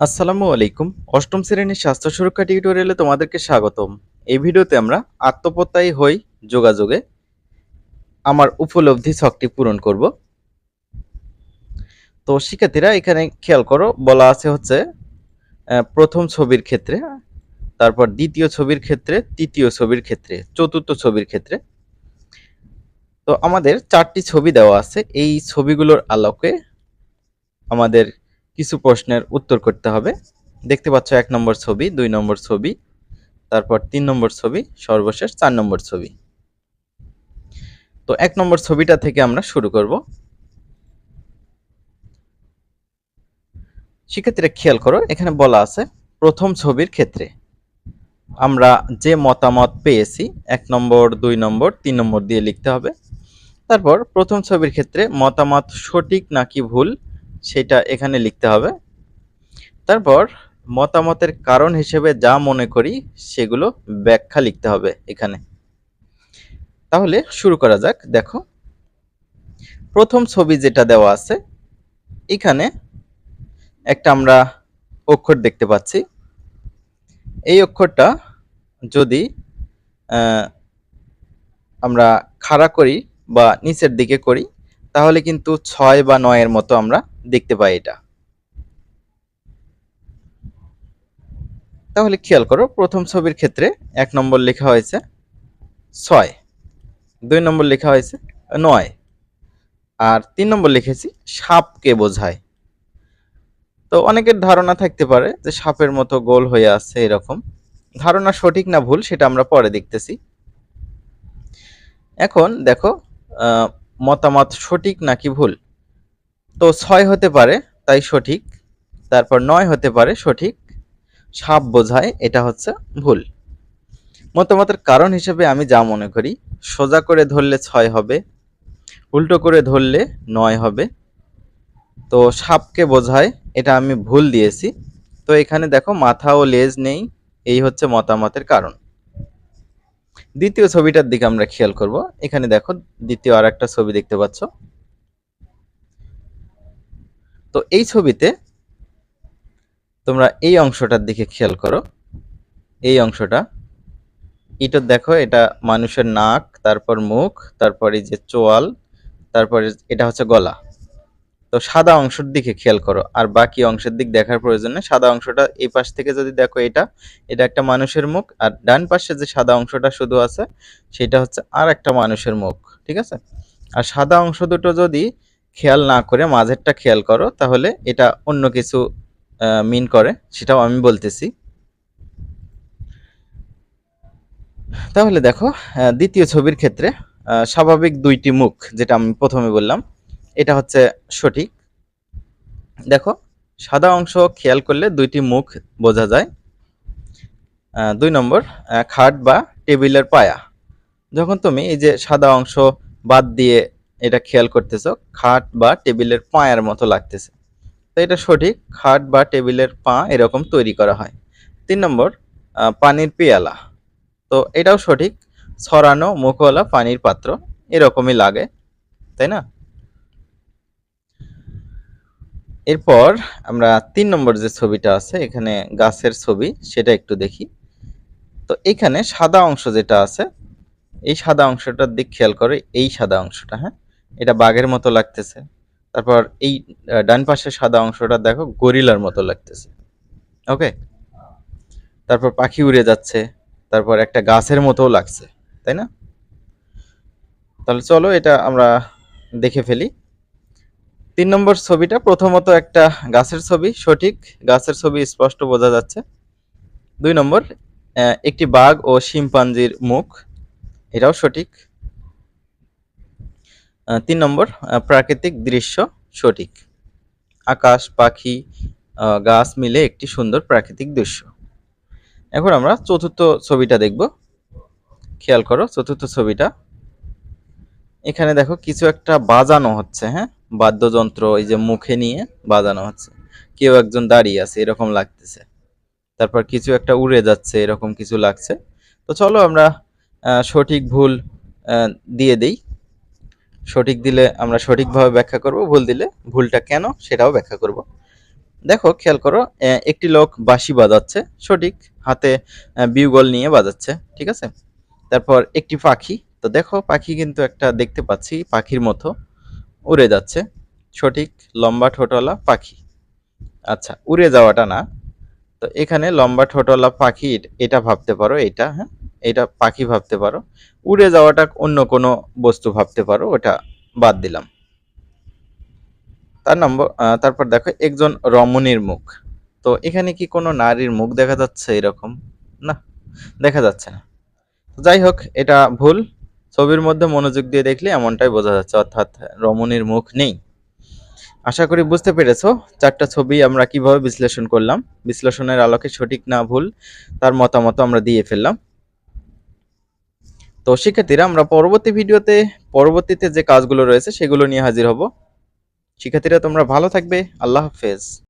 আসসালামু আলাইকুম। অষ্টম শ্রেণির স্বাস্থ্য সুরক্ষা টিউটোরিয়ালে তোমাদেরকে স্বাগতম। এই ভিডিওতে আমরা আত্মপ্রত্যয়ী হই যোগাযোগে আমার উপলব্ধি ছকটি পূরণ করব। তো শিক্ষার্থীরা, এখানে খেয়াল করো, বলা আছে হচ্ছে প্রথম ছবির ক্ষেত্রে, তারপর দ্বিতীয় ছবির ক্ষেত্রে, তৃতীয় ছবির ক্ষেত্রে, চতুর্থ ছবির ক্ষেত্রে। তো আমাদের চারটি ছবি দেওয়া আছে। এই ছবিগুলোর আলোকে আমাদের কিছু প্রশ্নের উত্তর করতে হবে। দেখতে পাচ্ছ এক নম্বর ছবি, দুই নম্বর ছবি, তারপর তিন নম্বর ছবি, সর্বশেষ চার নম্বর ছবি। তো এক নম্বর ছবিটা থেকে আমরা শুরু করব। শিক্ষার্থীরা খেয়াল করো, এখানে বলা আছে, প্রথম ছবির ক্ষেত্রে আমরা যে মতামত পেয়েছি, এক নম্বর, দুই নম্বর, তিন নম্বর দিয়ে লিখতে হবে। তারপর প্রথম ছবির ক্ষেত্রে মতামত সঠিক নাকি ভুল সেটা এখানে লিখতে হবে। তারপর মতামতের কারণ হিসেবে যা মনে করি সেগুলো ব্যাখ্যা লিখতে হবে এখানে। তাহলে শুরু করা যাক, দেখো। প্রথম ছবি যেটা দেওয়া আছে, এখানে একটা আমরা অক্ষর দেখতে পাচ্ছি। এই অক্ষরটা যদি আমরা খাড়া করি বা নিচের দিকে করি, তাহলে কিন্তু ছয় বা নয়ের মতো আমরা দেখতে পাই এটা। তাহলে খেয়াল করো, প্রথম ছবির ক্ষেত্রে এক নম্বর লেখা হয়েছে ছয়, দুই নম্বর লেখা হয়েছে নয়, আর তিন নম্বর লিখেছি সাপকে বোঝায়। তো অনেকের ধারণা থাকতে পারে যে সাপের মতো গোল হয়ে আছে এরকম। ধারণা সঠিক না ভুল সেটা আমরা পরে দেখতেছি। এখন দেখো মতামত সঠিক নাকি ভুল? তো ছয় হতে পারে, তাই সঠিক। তারপর নয় হতে পারে সঠিক। সাপ বোঝায়, এটা হচ্ছে ভুল। মতামতের কারণ হিসেবে আমি যা মনে করি, সোজা করে ধরলে ছয় হবে, উল্টো করে ধরলে নয় হবে। তো সাপকে বোঝায়, এটা আমি ভুল দিয়েছি। তো এখানে দেখো, মাথা ও লেজ নেই, এই হচ্ছে মতামতের কারণ। দ্বিতীয় ছবিটার দিকে আমরা খেয়াল করব। এখানে দেখো, দ্বিতীয় আর একটা ছবি দেখতে পাচ্ছ। তো এই ছবিতে তোমরা এই অংশটার দিকে খেয়াল করো। এই অংশটা, এটা দেখো, এটা মানুষের নাক, তারপর মুখ, তারপর যে চোয়াল, তারপরে এটা হচ্ছে গলা। তো সাদা অংশের দিকে খেয়াল করো, আর বাকি অংশের দিক দেখার প্রয়োজন নেই। সাদা অংশটা এই পাশ থেকে যদি দেখো এটা এটা একটা মানুষের মুখ, আর ডান পাশে যে সাদা অংশটা শুধু আছে, সেটা হচ্ছে আর একটা মানুষের মুখ, ঠিক আছে? আর সাদা অংশ দুটো যদি খেয়াল না করে, মাঝেরটা খেয়াল করো, তাহলে এটা অন্য কিছু মিন করে, সেটাও আমি বলতেছি। তাহলে দেখো দ্বিতীয় ছবির ক্ষেত্রে স্বাভাবিক দুইটি মুখ, যেটা আমি প্রথমে বললাম, এটা হচ্ছে সঠিক। দেখো, সাদা অংশ খেয়াল করলে দুইটি মুখ বোঝা যায়। দুই নম্বর খাট বা টেবিলের পায়া। যখন তুমি এই যে সাদা অংশ বাদ দিয়ে এটা খেয়াল করতেছো, খাট বা টেবিলের পায়ার মতো লাগতেছে। তো এটা সঠিক, খাট বা টেবিলের পা এরকম তৈরি করা হয়। তিন নম্বর পানির পেয়ালা। তো এটাও সঠিক, ছড়ানো মুখওয়ালা পানির পাত্র এরকমই লাগে, তাই না? এরপর আমরা তিন নম্বর যে ছবিটা আছে, এখানে গাছের ছবি, সেটা একটু দেখি। তো এখানে সাদা অংশ যেটা আছে, এই সাদা অংশটার দিক খেয়াল করে, এই সাদা অংশটা হ্যাঁ? এটা বাঘের মতো লাগতেছে। তারপর এই ডান পাশের সাদা অংশটা দেখো, গরিলার মতো লাগতেছে। ওকে? তারপর পাখি উড়ে যাচ্ছে, তারপর একটা গাছের মতোও লাগছে, তাই না? তাহলে চলো এটা আমরা দেখে ফেলি। তিন নম্বর ছবিটা প্রথমত একটা গাছের ছবি, সঠিক গাছের ছবি স্পষ্ট বোঝা যাচ্ছে। দুই নম্বর একটি বাঘ ও শিম্পাঞ্জির মুখ, এটাও সঠিক। তিন নম্বর প্রাকৃতিক দৃশ্য সঠিক। আকাশ, পাখি গাছ মিলে একটি সুন্দর প্রাকৃতিক দৃশ্য। এখন আমরা চতুর্থ ছবিটা দেখব। খেয়াল করো, চতুর্থ ছবিটা। এখানে দেখো কিছু একটা বাজানো হচ্ছে হ্যাঁ? বাদ্যযন্ত্র এই যে মুখে নিয়ে বাজানো হচ্ছে। কেউ একজন দাঁড়িয়ে আছে, এরকম লাগতেছে। তারপর কিছু একটা উড়ে যাচ্ছে, এরকম কিছু লাগছে। তো চলো আমরা সঠিক ভুল দিয়ে দেই। সঠিক দিলে আমরা সঠিকভাবে ব্যাখ্যা করব, ভুল দিলে ভুলটা কেন সেটাও ব্যাখ্যা করব। দেখো, খেয়াল করো একটি লোক বাঁশি বাজাচ্ছে, সঠিক, হাতে বিউগল নিয়ে বাজাচ্ছে, ঠিক আছে? তারপর একটি পাখি, তো দেখো, পাখি কিন্তু একটা দেখতে পাচ্ছি, পাখির মতো উড়ে যাচ্ছে, সঠিক, লম্বা ঠোঁটওয়ালা পাখি। আচ্ছা উড়ে যাওয়াটা না, তো এখানে লম্বা ঠোঁটওয়ালা পাখি এট- এটা ভাবতে পারো, এটা হ্যাঁ? এটা পাখি ভাবতে পারো। উড়ে যাওয়াটা অন্য কোনো বস্তু ভাবতে পারো, ওটা বাদ দিলাম। তার নম্বর তারপর দেখো, একজন রমণীর মুখ। তো এখানে কি কোনো নারীর মুখ দেখা যাচ্ছে এরকম? না, দেখা যাচ্ছে না। যাই হোক, এটা ভুল। ছবির মধ্যে মনোযোগ দিয়ে দেখলে এমনটাই বোঝা যাচ্ছে, অর্থাৎ রমণীর মুখ নেই। আশা করি বুঝতে পেরেছ চারটা ছবি আমরা কীভাবে বিশ্লেষণ করলাম। বিশ্লেষণের আলোকে সঠিক না ভুল, তার মতামত আমরা দিয়ে ফেললাম। তো শিক্ষার্থীরা, আমরা পরবর্তী ভিডিওতে, পরবর্তীতে যে কাজগুলো রয়েছে, সেগুলো নিয়ে হাজির হব। শিক্ষার্থীরা, তোমরা ভালো থাকবে। আল্লাহ হাফেজ।